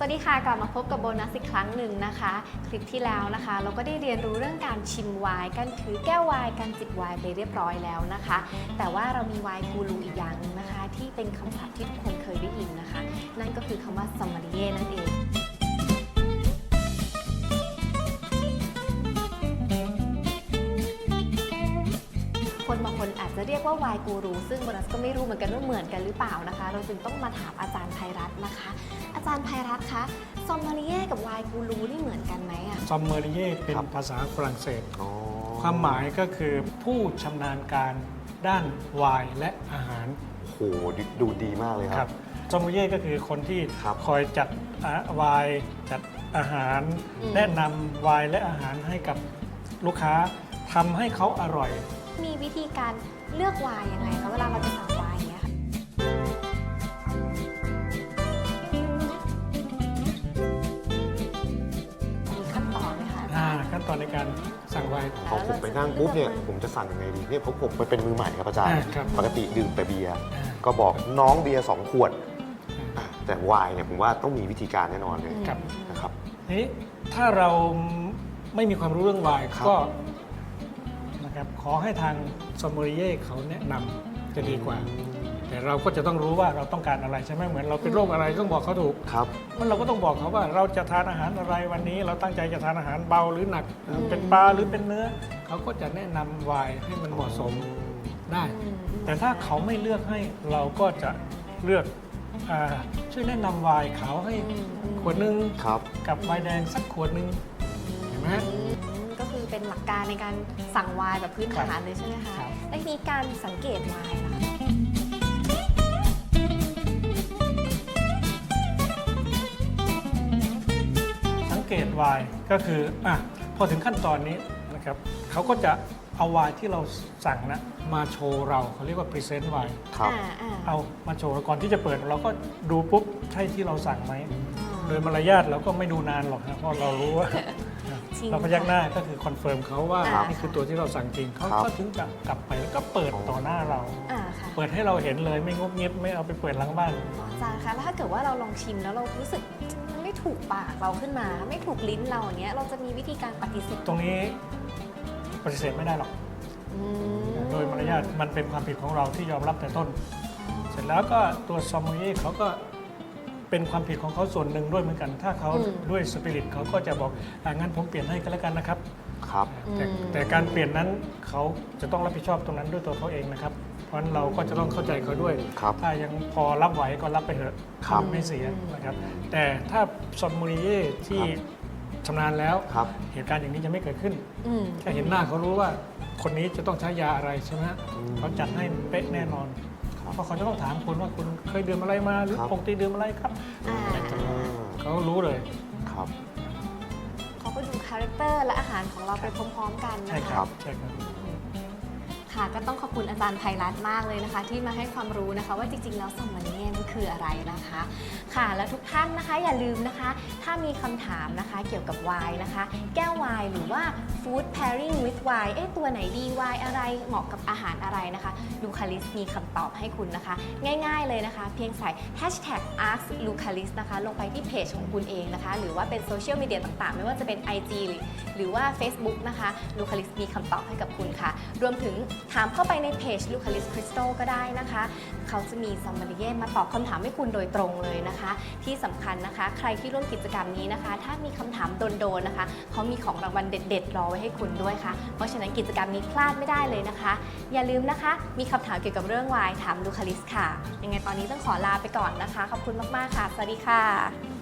สวัสดีค่ะกลับมาพบกับโบนัสอีกครั้งหนึ่งนะคะ คลิปที่แล้วนะคะ เราก็ได้เรียนรู้เรื่องการชิมไวน์การถือแก้วไวน์การจิบไวน์ไปเรียบร้อยแล้วนะคะ แต่ว่าเรามีไวน์กูรูอีกอย่างหนึงนะคะ ที่เป็นคำศัพท์ที่ทุกคนเคยได้ยินนะคะ นั่นก็คือคำว่าซัมมารีเย่นั่นเอง คนอาจจะเรียกว่าไวน์กูรูซึ่งโบนัสก็ไม่รู้เหมือนกันว่าเหมือนกันหรือเปล่านะคะ เราจึงต้องมาถามอาจารย์ไพรัตน์นะคะ อาจารย์ไพรัตน์คะซอมมารีเย่กับไวน์กูรูนี่เหมือนกันไหมอะซอมเมอริเย่เป็นครับภาษาฝรั่งเศส อ๋อความหมายก็คือผู้ชำนาญการด้านไวน์และอาหารโหดูดูดีมากเลยคครัรับ บซอมเมอริเย่ก็คือคนที่ครับ คอยจัดอะไวน์จัดอาหาร แนะนำไวน์และอาหารให้กับลูกค้าทำให้เขาอร่อย มีวิธีการเลือกไวน์ยังไงคะเวลาเราจะสั่งไวน์อย่างเงี้ยค่ะมีขั้นตอนไหมคะอาจาอ่ารย์ ขั้นตอนในการสั่งไวน์ พอผมไปนั่งปุ๊บเนี่ยผมจะสั่งยังไงดีเนี่ยเพราะผมไปเป็นมือใหม่ครับอาจารย์ อ่าครับ ปกติดื่มแต่เบียร์อ่าก็บอกน้องเบียร์สองขวดอะแต่ไวน์เนี่ยผมว่าต้องมีวิธีการแน่นอนเลยครับ นะครับทีนี้ถ้าเราไม่มีความรู้เรื่องไวน์ครับ ก็ นะครับขอให้ทางซอมเมอริเย่เขาแนะนำจะดีกว่า แต่เราก็จะต้องรู้ว่าเราต้องการอะไรใช่ไหมเหมือนเราเป็นโรคอะไรต้องบอกเขาถูก ครับ มันเราก็ต้องบอกเขาว่าเราจะทานอาหารอะไรวันนี้ เราตั้งใจจะทานอาหารเบาหรือหนัก เป็นปลาหรือเป็นเนื้อ เขาก็จะแนะนำไวน์ให้มันเหมาะสมได้อืมแต่ถ้าเขาไม่เลือกให้เราก็จะเลือกอาช่วยแนะนำไวน์เขาให้อืมอืมขวดหนึง ครับ กับไวน์แดงสักขวดหนึงเห็นไหมอืมก็คือ เป็นหลักการในการสั่งไวน์แบบพื้นฐานเลยใช่ไหมคะครับแล้วมีการสังเกตไวน์นะคะสังเกตไวน์ก็คืออะพอถึงขั้นตอนนี้นะครับเขาก็จะเอาไวน์ที่เราสั่งนะมาโชว์เราเขาเรียกว่าพรีเซนต์ไวน์ครับ อ่าอ่าเอามาโชว์เราก่อนที่จะเปิดเราก็ดูปุ๊บใช่ที่เราสั่งไหม โดยมารยาทเราก็ไม่ดูนานหรอกนะเพราะเรารู้ว่า จริงเราพยักหน้าก็คือคอนเฟิร์มเขาว่าครับนี่คือตัวที่เราสั่งจริงเขาครับ ก็ถึงจะกลับไปแล้วก็เปิดต่อหน้าเรา อ่าค่ะ เปิดให้เราเห็นเลยไม่งบเงียบไม่เอาไปเปิดหลังบ้าน อาจารย์คะแล้วถ้าเกิดว่าเราลองชิมแล้วเรารู้สึกมันไม่ถูกปากเราขึ้นมา ไม่ถูกลิ้นเราอย่างเงี้ยเราจะมีวิธีการปฏิเสธตรงนี้ปฏิเสธไม่ได้หรอก อืมโดยมารยาทมันเป็นความผิดของเราที่ยอมรับแต่ต้น เสร็จแล้วก็ตัวซอมมูเย่เขาก็ เป็นความผิดของเขาส่วนหนึ่งด้วยเหมือนกัน ถ้าเขาด้วยสปิริตเขาก็จะบอกอ่างั้นผมเปลี่ยนให้กันแล้วกันนะครับ ครับ แต่แต่การเปลี่ยนนั้นเขาจะต้องรับผิดชอบตรงนั้นด้วยตัวเขาเองนะครับ เพราะฉะนั้นเราก็จะต้องเข้าใจเขาด้วย ครับถ้ายังพอรับไหวก็รับไปเถอะครับ ไม่เสียนะครับ แต่ถ้าซอมมูริเย่ที่ชำนาญแล้ว ครับ เหตุการณ์อย่างนี้จะไม่เกิดขึ้น อืม แค่เห็นหน้าเขารู้ว่าคนนี้จะต้องใช้ยาอะไรใช่ไหมฮะอืม เขาจัดให้เป๊ะแน่นอนครับ เพราะเขาจะต้องถามคุณว่าคุณเคยดื่มอะไรมาหรือครับ ปกติดื่มอะไรครับ อ่าอ่าเขารู้เลย ครับ เขาก็ดูคาแรคเตอร์และอาหารของเราไปพร้อม ๆ กันนะใช่คะครับใช่ครับ ค่ะ ก็ต้องขอบคุณอาจารย์ไพรัตน์มากเลยนะคะ ที่มาให้ความรู้นะคะ ว่าจริงๆแล้วซัมมารีเน่นั้นคืออะไรนะคะ ค่ะ แล้วทุกท่านนะคะอย่าลืมนะคะ ถ้ามีคำถามนะคะเกี่ยวกับไวน์นะคะ แก้วไวน์หรือว่า food pairing with wine เอ๊ะตัวไหนดีไวน์อะไรเหมาะกับอาหารอะไรนะคะลูคาลิสมีคำตอบให้คุณนะคะ ง่ายๆเลยนะคะ เพียงใส่ hashtag ask l u c a l i s นะคะ ลงไปที่เพจของคุณเองนะคะ หรือว่าเป็นโซเชียลมีเดียต่างๆ ไม่ว่าจะเป็น IG หรือหรือว่า Facebook นะคะ l u c a l i s มีคำตอบให้กับคุณค่ะ รวมถึงถามเข้าไปในเพจ l u c a l i s Crystal ก็ได้นะคะ เขาจะมีซัมมารีเย่มาตอบคำถามให้คุณโดยตรงเลยนะคะ ที่สำคัญนะคะ ใครที่ร่วมกิจกรรมนี้นะคะ ถ้ามีคำถามโดนๆนะคะ เขามีของรางวัลเด็ดๆ รอไว้ให้คุณด้วยค่ะ เพราะฉะนั้นกิจกรรมนี้พลาดไม่ได้เลยนะคะ อย่าลืมนะคะ มีคำถามเกี่ยวกับเรื่องวายถามลูคาลิสค่ะ ยังไงตอนนี้ต้องขอลาไปก่อนนะคะ ขอบคุณมากๆค่ะ สวัสดีค่ะ